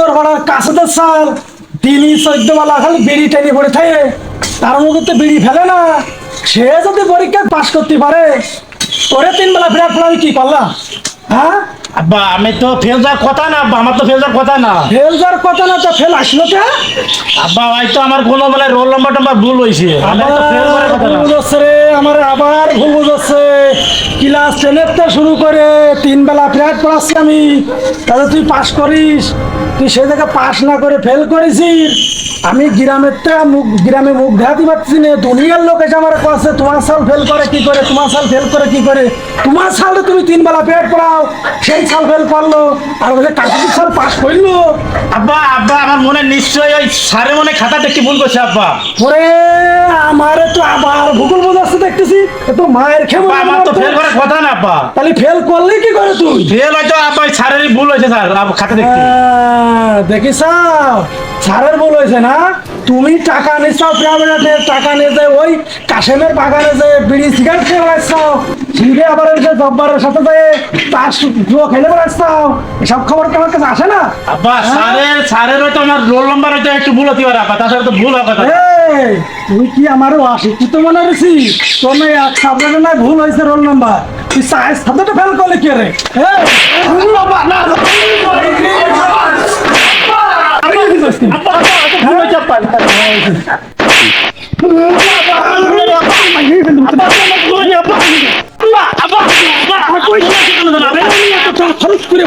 উত্তর পাড়ার কাছেতে সাল তিনি চোদ্দ বেলা খালি বিড়ি টেনে পড়ে থাকে। তার মুখে তো বিড়ি ফেলে না। সে যদি পরীক্ষায় পাশ করতে পারে ওরে তিন বেলা ফেরার পর কি করলাম হ্যাঁ? আব্বা আমি তো ফেল যাওয়ার কথা না আব্বা আমার তো ফেল যাওয়ার কথা না। ফেল যার কথা না তো ফেল আসলো কে? আব্বা হয়তো আমার কোনো বেলায় রোল নাম্বার টাম্বার ভুল হয়েছে তো ভুল রে আমার আবার ভুল বুঝাচ্ছে। ক্লাস টেনের তো শুরু করে তিন বেলা ফ্ল্যাট পড়াচ্ছি আমি। তাহলে তুই পাস করিস। তুই সে জায়গায় পাস না করে ফেল করেছিস আমি গ্রামের টা মুখ গ্রামে মুখ দেখাতে পারছি না। দুনিয়ার লোক এসে আমার কাছে তোমার সাল ফেল করে কি করে? তোমার সাল ফেল করে কি করে? তোমার সালে তুমি তিন বেলা পেট পড়াও সেই সাল ফেল করল। আর বলে কাকুর সাল পাস করল। আব্বা আব্বা আমার মনে নিশ্চয়ই ওই সারে মনে খাতা দেখে ভুল করছে আব্বা। ওরে আমারে তো আবার ভূগোল বোঝাচ্ছে দেখতেছি। তো মায়ের খেয়ে আমার তো ফেল করার কথা না আব্বা। তাহলে ফেল করলে কি করে তুই? ফেল হয়তো আব্বা সারেরই ভুল হয়েছে স্যার। খাতা দেখতে। আহ, দেখিস ছাড়ের ভুল হয়েছে না তুমি টাকা নিচ্ছ প্রাইভেটে টাকা নিয়ে যায় ওই কাশেমের বাগানে যে বিড়ি সিগারেট খেয়ে বেড়াচ্ছ সিঁড়ে আবার এসে জব্বারের সাথে যায় তার জুয়ো খেলে বেড়াচ্ছ এসব খবর তোমার কাছে আসে না আব্বা সারের হয়তো আমার রোল নাম্বার হয়তো একটু ভুল হতে পারে আব্বা তাছাড়া তো ভুল কথা তুই কি আমারও অশিক্ষিত মনে রেছি তোমে এক সাবজেক্টে না ভুল হয়েছে রোল নাম্বার তুই সায়েন্স সাবজেক্টে ফেল করলে কে রে এই,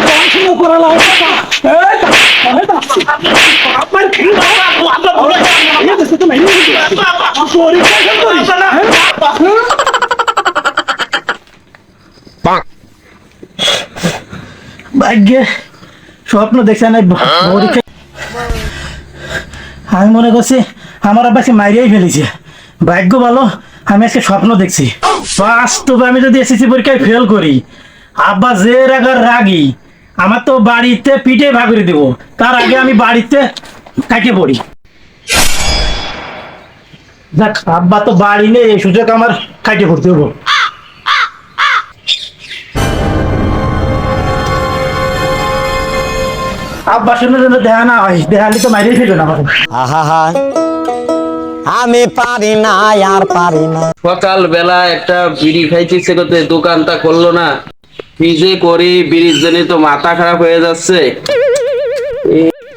পড়াশোনা করালাম এই, তাহলে তো আপনার ভুল হয়েছে, আব্বা, আব্বা, ভুল হয়েছে, আব্বা। এই দেশে তো নাই। আব্বা, আব্বা, পরীক্ষা কেন করিস? আব্বা, না, আব্বা। ভাগ্যে স্বপ্ন দেখছে না পরীক্ষা আমি মনে করছি আমার আব্বাকে মারিয়াই ফেলেছে। ভাগ্য ভালো, আমি আজকে স্বপ্ন দেখছি। বাস্তবে আমি যদি এসএসসি পরীক্ষায় ফেল করি, আব্বা যে রাগার রাগি, আমার তো বাড়িতে পিঠে ভাগরে দেব। তার আগে আমি বাড়িতে কাকে পড়ি। দেখ আব্বা তো বাড়ি নেই, এই সুযোগ আমার কাটে পড়তে হব আব্বা শুনে যেন দেখা না হয় দেখালি তো আমাকে আহা আমি পারি না আর পারি না। সকাল বেলা একটা বিড়ি খাইতে ইচ্ছে করতে দোকানটা করল না। কি যে করি বিড়ির জন্য তো মাথা খারাপ হয়ে যাচ্ছে।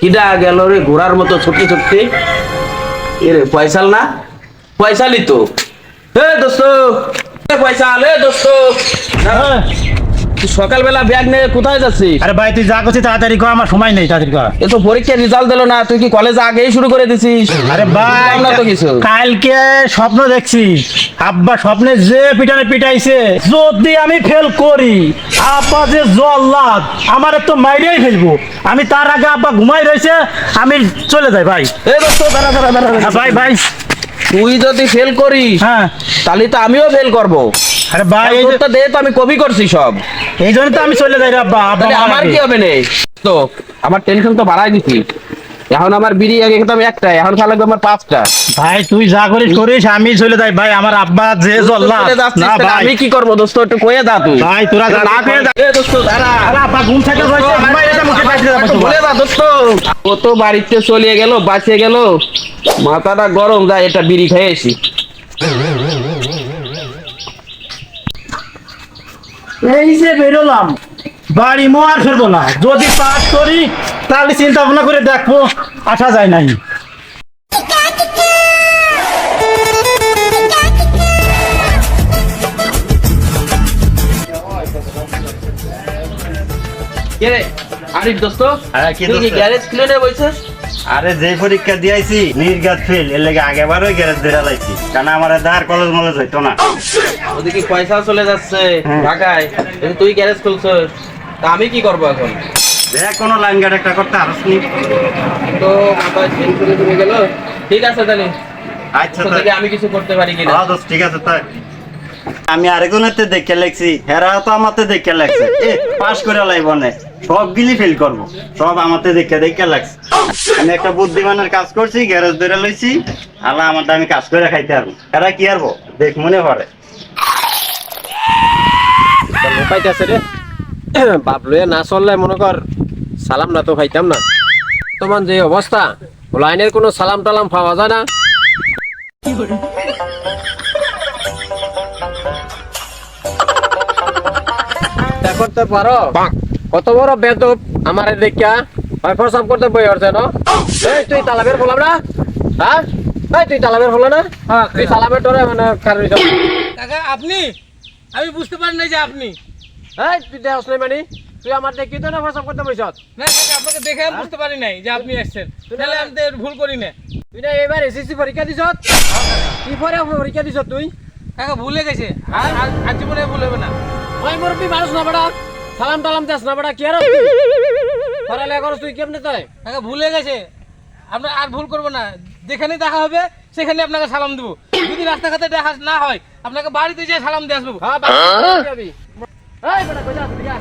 কিডা গেল রে ঘোড়ার মতো ছুটি ছুটি। এরে পয়সাল না? পয়সালি তো। হে দোস্ত। পয়সা আলে দোস্ত। হ্যাঁ। তুই সকালবেলা ব্যাগ নিয়ে কোথায় যাচ্ছিস? আরে ভাই তুই যা করছিস তাড়াতাড়ি কর আমার সময় নেই তাড়াতাড়ি কর। এ তো পরীক্ষার রেজাল্ট দিলো না তুই কি কলেজ আগেই শুরু করে দিছিস? আরে ভাই না তো কিছু। কালকে স্বপ্ন দেখছি। আব্বা স্বপ্নে যে পিটানে পিটাইছে যদি আমি ফেল করি আব্বা যে জল্লাদ আমার তো মাইরেই ফেলব। আমি তার আগে আব্বা ঘুমাই রয়েছে আমি চলে যাই ভাই। এ দোস্ত দাঁড়া দাঁড়া দাঁড়া ভাই ভাই। তুই যদি ফেল করিস হ্যাঁ। তাহলে তো আমিও ফেল করব। আরে ভাই এই যে- দে তো আমি কপি করছি সব। এই জন্য তো আমি চলে যাই রে আব্বা আব্বা তাহলে আমার কি হবে নে? তো আমার টেনশন তো বাড়াই দিছি। এখন আমার বিড়ি আগে খেতাম একটা এখন লাগবে আমার পাঁচটা। ভাই তুই যা করিস করিস আমি চলে যাই। ভাই আমার আব্বা যে যাচ্ছিস, না ভাই। আমি কি করব দোস্ত? একটু কয়ে দা তুই। ভাই তোরা না কয়ে দা। এ দোস্ত আরে আব্বা ঘুম থেকে ঘুমাই রয়েছে মুখে তো বলে দা দোস্ত। ও তো বাড়িতে চলে গেল বাঁচিয়ে গেল। মাথাটা গরম যায় এটা বিড়ি খেয়ে এই যে বেরোলাম। বাড়ি মোয়ার ফেলব না। যদি পাস করি তাহলে চিন্তা ভাবনা করে দেখব আসা যায় নাই। কে আরিফ দোস্ত? হ্যাঁ, কি তুই কি গ্যারেজ খুলে বইছিস? আরে যে পরীক্ষা দিয়েছি নির্গাত ফেল এর লেগে আগে বারোই গ্যারেজ ধরে লাইছি। কারণ আমার ধার কলেজ মলেজ হইতো না। ওদিকে পয়সা চলে যাচ্ছে হ্যাঁ। ঢাকায়। তুই গ্যারেজ খুলছিস। তা আমি কি করব এখন? দেখ কোনো লাইন গার্ড একটা করতে আরস নি। তো মাথায় টেনশনে তুমি গেল? ঠিক আছে তাহলে। আচ্ছা তো তাই। দেখি আমি কিছু করতে পারি কিনা? হ্যাঁ ঠিক আছে তাই। আমি আরেকজনের তে দেখে লেখছি, হেরা তো আমাতে দেখে লেখছে। এ পাস করে লাইব না। সব গিলি ফেল করব। সব আমাতে দেখে দেখে লাগছে আমি একটা বুদ্ধিমানের কাজ করছি, গ্যারেজ ধরে লইছি। আল্লাহ আমারটা আমি কাজ করে খাইতে পারব। এরা কি আরবো দেখ, মনে পড়ে। পাইতেছে রে। বাপ লয়ে না চললে মনে কর সালাম না তো খাইতাম না। বর্তমান যে অবস্থা লাইনের কোনো সালাম টালাম পাওয়া যায় না। করতে পারো? কত বড় বেদব আমার দেখা হয় প্রসাব করতে বই হচ্ছে না এই তুই তালাবের বললাম না? হ্যাঁ এই তুই তালাবের বলো না? তুই তালাবের ডরে মানে কারণ কাকা আপনি? আমি বুঝতে পারি নাই যে আপনি। এই তুই দেখ নাই মানে? তুই আমার দেখি তো না প্রসাব করতে বইছ? না কাকা আপনাকে দেখে আমি বুঝতে পারি নাই যে আপনি আসছেন তাহলে আমি ভুল করি না তুই না এবার এসএসসি পরীক্ষা দিছ? কি পরে পরীক্ষা দিছ তুই? কাকা ভুলে গেছে। আর আর- আর জীবনে ভুল হবে না। ওই মুরব্বী মানুষ না বড়া সালাম টালাম দেস না বড়া কি আর? পড়ালেখা করছ তুই কেমনে তাই? কাকা ভুলে গেছে। আমরা আর ভুল করব না। যেখানে দেখা হবে সেখানে আপনাকে সালাম দেবো। যদি রাস্তাঘাটে দেখা না হয় আপনাকে বাড়িতে যেয়ে সালাম দিয়ে আসব। হ্যাঁ বাবা যাবি। এই বেটা কই যাস? তুই যা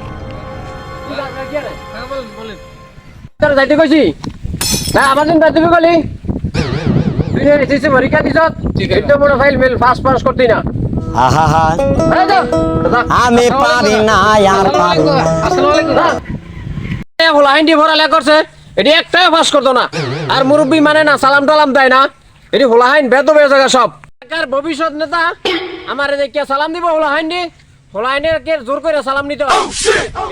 তুই যা কি রে কাকা বলেন বলেন। তোর যাইতে কইছি? না আমার দিন যাইতে গলি? তুই এসএসসি পরীক্ষা দিছ একটু বড় ফাইল মেল পাস পাস করতি না। আহা আমি পারি না আর পারি না। হলো আইনটি ভরালে করছে। এটি একটাই পাস করতো না। আর মুরব্বী মানে না সালাম টালাম দেয় না। এটি হোলা হাইন বেদ হয়ে জায়গা সব। এলাকার ভবিষ্যৎ নেতা আমার কে সালাম দিব হোলা হাইন দি হোলা হাইনের কে জোর করে সালাম নিতে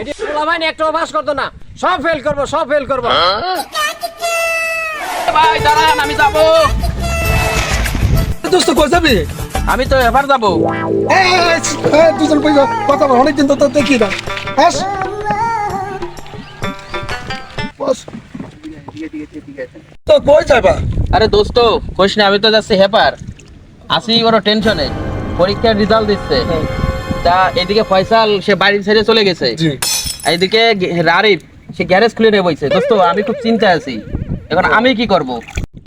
এটি হোলা হাইন একটাও পাস করতো না। সব ফেল করব সব ফেল করব। ভাই দাঁড়ান আমি যাব। দোস্ত কই যাবি? আমি তো এবার যাব। দুজন পয়সা কথা বল অনেকদিন তো দেখি না। আস তো কই যাবা আরে দোস্ত কোশ না আমি তো যাচ্ছি হেপার। আসি ওর টেনশনে। পরীক্ষার রেজাল্ট দিচ্ছে। তা এদিকে ফয়সাল সে বাড়ি ছেড়ে চলে গেছে। এদিকে রারিফ সে গ্যারেজ খুলে নিয়ে বইছে। দোস্ত আমি খুব চিন্তায় আছি। এখন আমি কি করব?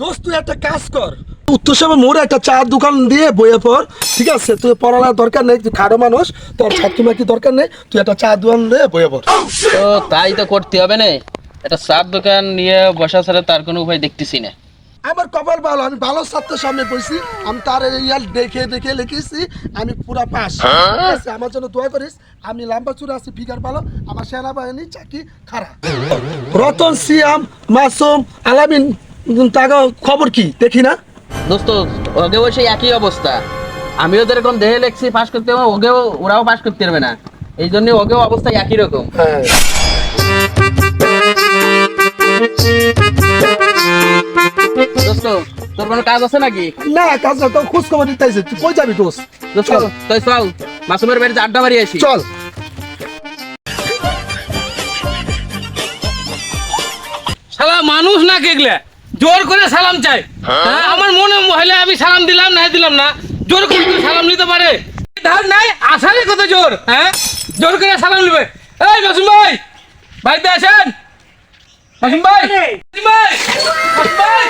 দোস্ত তুই একটা কাজ কর। উত্তর সময় মোড়ে একটা চার দোকান দিয়ে বইয়ে পর ঠিক আছে তুই পড়ার দরকার নেই তুই খাটো মানুষ তোর ছাত্র মাকি দরকার নেই তুই একটা চা দোকান দিয়ে বইয়ে পর। তো তাই তো করতে হবে না। একটা চার দোকান নিয়ে বসা ছাড়া তার কোনো উপায় দেখতেছি না। আমার কপাল ভালো আমি ভালো ছাত্রের সামনে পড়ছি আমি তার ইয়াল দেখে দেখে লিখেছি আমি পুরা পাস। আছে আমার জন্য দোয়া করিস আমি লম্বা চূড়া আছি ফিগার ভালো আমার সেনাবাহিনী চাকরি খারাপ। রতন সিয়াম মাসুম আলামিন তাকে খবর কি? দেখি না? দোস্ত ওগেও সেই একই অবস্থা। আমিও যেরকম দেহে লেখছি পাস করতে হবে ওগেও ওরাও পাস করতে পারবে না। এই জন্য ওগেও অবস্থা একই রকম। দোস্ত তোর কোনো কাজ আছে নাকি? না কাজ না তো খোঁজ খবর আইছে। তুই কই যাবি দোস্ত? দোস্ত চল। তাই চল মাসুমের বাড়িতে আড্ডা মারি আসি। চল। সালা মানুষ না কেগলে? জোর করে সালাম চাই। হ্যাঁ, আমার মনে হলে আমি সালাম দিলাম না দিলাম না। জোর করে সালাম নিতে পারে। ধার নাই আসারে কত জোর হ্যাঁ? জোর করে সালাম নিবে। এই মাসুম ভাই বাড়িতে আছেন? মাসুম ভাই ভাই মাসুম ভাই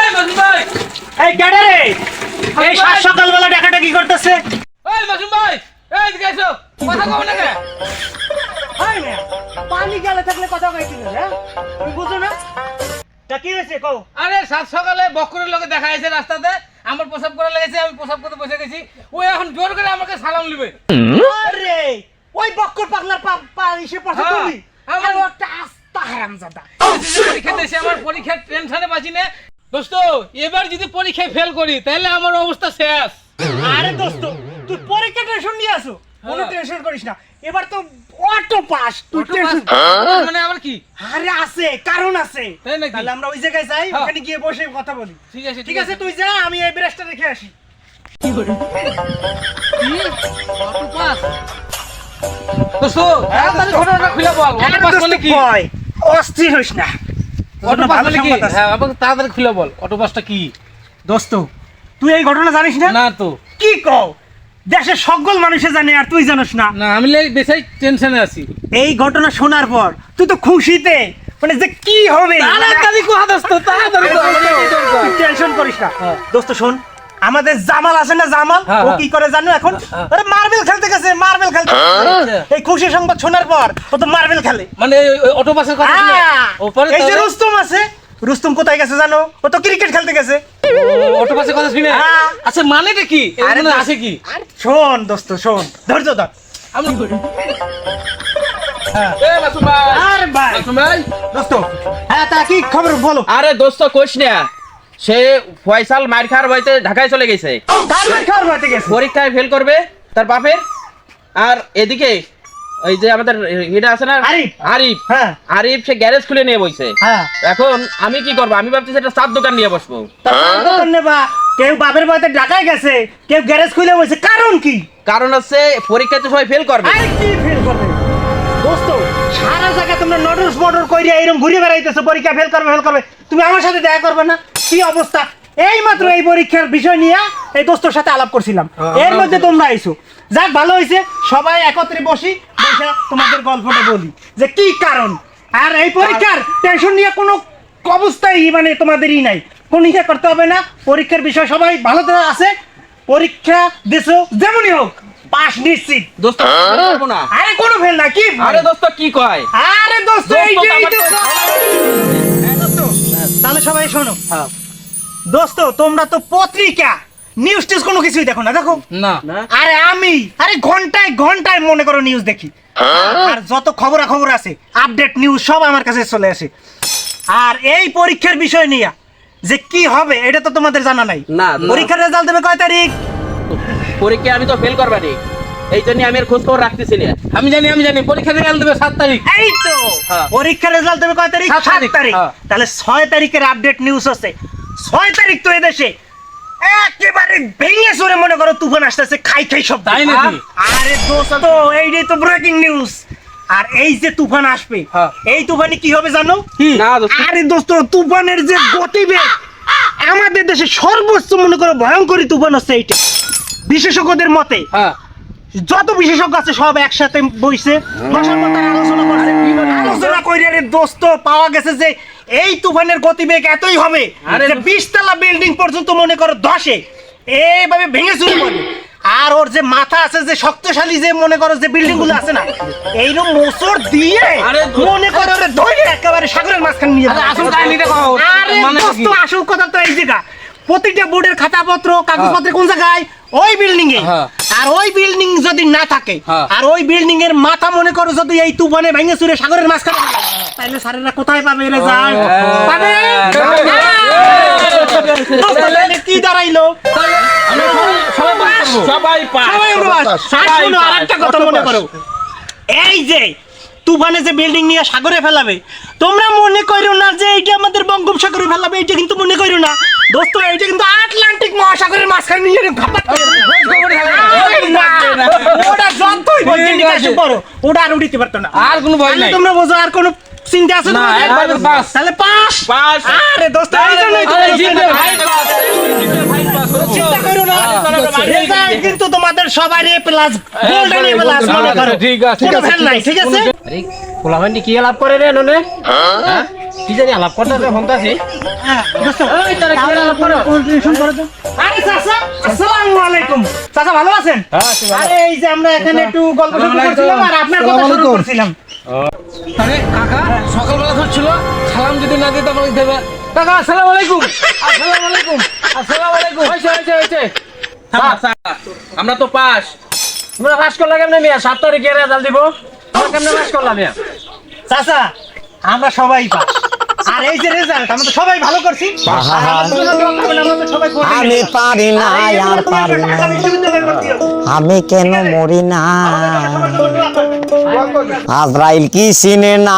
এই মাসুম ভাই। এই কেডা রে এই সাত সকালবেলা ডাকাটা কি করতেছে। এই মাসুম ভাই এই দিকে এসো। কথা কও না কে? হয় না পানি গেলে থাকলে কথা কইছিল হ্যাঁ? তুমি বুঝো না? তা কি হয়েছে? কও। আরে সাত সকালে বকরের লোকে দেখা রাস্তাতে। আমার প্রসাব করা লেগেছে আমি প্রসাব করতে বসে গেছি। ও এখন জোর করে আমাকে সালাম নিবে আরে ওই বক্কর পাগলার পা পড়ছে হ্যাঁ, তুমি। আমার- একটা আস্তা হারামজাদা। পরীক্ষা দিয়েছে আমার পরীক্ষার টেনশনে বাঁচি না। দোস্ত এবার যদি পরীক্ষায় ফেল করি তাহলে আমার অবস্থা শেষ। আরে দোস্ত তুই পরীক্ষা টেনশন নিয়ে আসো কোনো হ্যাঁ। টেনশন করিস না। এবার তো অটো পাস তুই? মানে আবার কি? আরে আছে কারণ আছে। তাই নাকি? তাহলে আমরা ওই জায়গায় যাই হ্যাঁ। ওখানে গিয়ে বসে কথা বলি। ঠিক আছে ঠিক আছে তুই যা আমি এই ব্রাশটা রেখে আসি। কি অটো পাস তাড়াতাড়ি ঘটনাটা খুলে বল অটো পাস মানে কি? ভয় অস্থির হইস না। অটো পাস মানে কি? হ্যাঁ তাড়াতাড়ি খুলে বল অটো পাসটা কি? দোস্ত তুই এই ঘটনা জানিস না? না তো। কি কও? দেশের সকল মানুষে জানে আর তুই জানিস না। না আমি বেশি টেনশনে আছি। এই ঘটনা শোনার পর তুই তো খুশিতে মানে যে কি হবে? তাড়াতাড়ি কোয়া দোস্ত তাড়াতাড়ি? টেনশন করিস না। হ্যাঁ। দোস্ত শোন আমাদের জামাল আছে না জামাল? হ্যাঁ, ও হ্যাঁ। কি করে জানো এখন? আরে মার্বেল খেলতে গেছে মার্বেল খেলতে আচ্ছা। এই খুশি সংবাদ শোনার পর ও তো মার্বেল খেলে। মানে অটো পাসের কথা এই যে রুস্তম আছে রুস্তম কোথায় গেছে জানো? ও তো ক্রিকেট খেলতে গেছে। অটো পাসের কথা শুনে? হ্যাঁ। আচ্ছা মানেটা কি? আরে দোস্ত, আছে কি? শোন দোস্ত শোন। ধৈর্য ধর। আমি এ মাসুম ভাই আরে ভাই। মাসুম ভাই দোস্ত তা কি খবর বলো। আরে দোস্ত কোশ না। সে ফয়সাল মার খাওয়ার ভয়তে ঢাকায় চলে গেছে। পরীক্ষায় ফেল করবে তার বাপের। আর এদিকে ওই যে আমাদের এটা আছে না? আরিফ। আরিফ। হ্যাঁ। আরিফ সে গ্যারেজ খুলে নিয়ে বইছে। হ্যাঁ। এখন আমি কি করব? আমি ভাবতেছি একটা চার দোকান নিয়ে বসবো। দোকান নেবা। কেউ বাপের বাড়িতে ঢাকায় গেছে কেউ গ্যারেজ খুলে বসে কারণ কি? কারণ হচ্ছে পরীক্ষাতে সবাই ফেল করবে। আরে কি ফেল করবে? দোস্ত সারা জায়গা তোমরা নটরস মটর কইরা এরকম ঘুরে বেড়াইতেছো। পরীক্ষা ফেল করবে ফেল করবে। তুমি আমার সাথে দেখা করবে না? কি অবস্থা? এই মাত্র এই পরীক্ষার বিষয় নিয়ে এই দোস্তর সাথে আলাপ করছিলাম। এর মধ্যে তোমরা আইছো। যাক ভালো হয়েছে সবাই একত্রে বসি। বসে তোমাদের গল্পটা বলি। যে কি কারণ? আর এই পরীক্ষার টেনশন নিয়ে কোনো অবস্থায় মানে তোমাদেরই নাই। কোনো ইয়ে করতে হবে না। পরীক্ষার বিষয় সবাই ভালো আছে। পরীক্ষা দিছো যেমনই হোক পাস নিশ্চিত। দোস্ত না। আরে কোনো ফেল না কি আরে দোস্ত কি কয়? আরে দোস্ত এই যে এই হ্যাঁ, দোস্ত, তাহলে সবাই শোনো। হ্যাঁ। দোস্ত তোমরা তো পত্রিকা। নিউজ টিউজ কোনো কিছুই দেখো না দেখো? না। আরে আমি আরে ঘন্টায় ঘন্টায় মনে করো নিউজ দেখি। আর যত খবরা খবর আছে আপডেট নিউজ সব আমার কাছে চলে আসে। আর এই পরীক্ষার বিষয় নিয়ে যে কি হবে এটা তো তোমাদের জানা নাই। না। পরীক্ষার রেজাল্ট দেবে কয় তারিখ? পরীক্ষা আমি তো ফেল করবা করবানি। এই জন্য আমি আর খোঁজ খবর রাখতেছি না। আমি জানি আমি জানি পরীক্ষা রেজাল্ট দেবে সাত তারিখ। এই তো! হ্যাঁ। পরীক্ষার রেজাল্ট দেবে কয় তারিখ? সাত তারিখ হ্যাঁ। তাহলে ছয় তারিখের আপডেট নিউজ আছে। ছয় তারিখ তো এদেশে। একেবারে ভেঙে চড়ে মনে করো তুফান আসতেছে খাই খাই সব তাই নাকি? আরে দোস্ত এইটাই তো ব্রেকিং নিউজ আর এই যে তুফান আসবে হ্যাঁ। এই তুফানে কি হবে জানো? আরে দোস্ত তুফানের যে গতিবেগ আমাদের দেশে সর্বোচ্চ মনে করো ভয়ঙ্করী তুফান হচ্ছে এইটা। বিশেষজ্ঞদের মতে হ্যাঁ। যত বিশেষজ্ঞ আছে সব একসাথে বইছে। বসার পর আলোচনা করছে। আলোচনা কইরে রে দোস্ত পাওয়া গেছে যে এই তুফানের গতিবেগ এতই হবে আরে যে বিশ তলা বিল্ডিং পর্যন্ত মনে করো দশে এইভাবে ভেঙে চুরে পড়বে আর ওর যে মাথা আছে যে শক্তিশালী যে মনে করো যে বিল্ডিংগুলো আছে না এইরকম মোচড় দিয়ে মনে করো ওরে ধরে একেবারে সাগরের মাঝখানে নিয়ে। আসল কাহিনীটা কও। আরে মানে দোস্ত আসল কথা তো এই জায়গা প্রতিটা বোর্ডের খাতাপত্র কাগজপত্র কোন জায়গায় ওই বিল্ডিং এ। হ্যাঁ। আর ওই বিল্ডিং যদি না থাকে হ্যাঁ। আর ওই বিল্ডিং এর মাথা মনে করো যদি এই তুফানে ভেঙে চুরে সাগরের মাঝখানে তাহলে স্যারেরা কোথায় পাবে রে যায় পাবে? কি দাঁড়াইলো? সবাই সবাই আর সবাই আরেকটা কথা মনে করো। এই যে তুফানে যে বিল্ডিং নিয়ে সাগরে ফেলাবে তোমরা মনে করো না যে এইটা আমাদের বঙ্গোপসাগরে ফেলাবে এইটা কিন্তু মনে করো না। দোস্ত এইটা কিন্তু আটলান্টিক মহাসাগরের মাঝখানে নিয়ে ঘাপাত ওটা যতই বড়, ওটা আর উঠিতে পারতো না। আর কোনো ভয় নাই। তোমরা বোঝো আর কোনো চিন্তা আছে না, তোমাদের? একবার পাস। তাহলে পাস। পাস। আরে দোস্ত এই জন্যই তো। চিন্তা করো না। কিন্তু তোমাদের সবারই প্লাস গোল্ডেন প্লাস মনে করো। ঠিক আছে, ঠিক আছে, নাই ঠিক আছে? আরে কি আলাপ করে রে ননে? হ্যাঁ? কি জানি আলাপ করতেছে ফোনটাছি হ্যাঁ, দোস্ত, ওই তারা কি তাহলে আলাপ করো? কোঅর্ডিনেশন করো। তো। আরে চাচা, আসসালামু আলাইকুম। চাচা, ভালো আছেন? আরে এই যে আমরা এখানে একটু গল্প সল্প করছিলাম আর আপনার কথা শুরু করছিলাম। আরে কাকা সকালবেলা ধরছিল। সালাম যদি না দিতে আমাকে দেবে। কাকা আসসালামু আলাইকুম। আসসালামু আলাইকুম। আসসালামু আলাইকুম। হয়েছে হয়েছে হয়েছে। Pass, pass. আমরা তো পাস। তোমরা পাস করলা কেমনে মিয়া? সাত তারিখে রেজাল্ট দিব। তোমরা কেমনে পাস করলা মিয়া? চাচা, আমরা সবাই পাস। আর এই যে রেজাল্ট আমরা তো সবাই ভালো করছি আমি। পারি না আর পারি না। আমি কেন মরি না। আজরাইল কি সিনে না